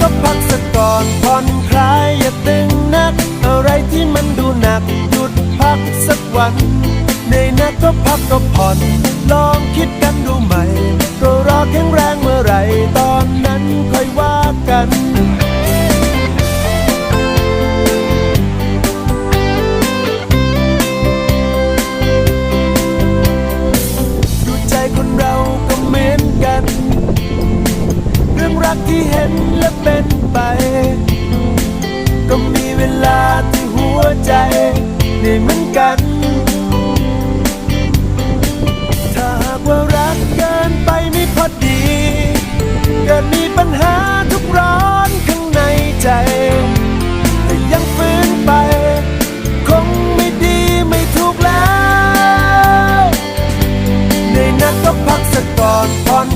ก็พักสักก่อนผ่อนคลายอย่าตึงนัก อะไรที่มันดูหนักหยุดพักสักวันในนักก็พักก็ผ่อน ลองคิดกันดูใหม่ก็รอแข็งแรงเมื่อไรตอนนั้นค่อยว่ากันากที่เห็นและเป็นไป ก็มีเวลาที่หัวใจได้เหมือนกัน ถ้าหากว่ารักเกินไปไม่พอดี เกิดมีปัญหาทุกร้อนข้างในใจแต่ยังฟื้นไป คงไม่ดีไม่ถูกแล้ว ในนั้นก็พักสักก่อนผ่อน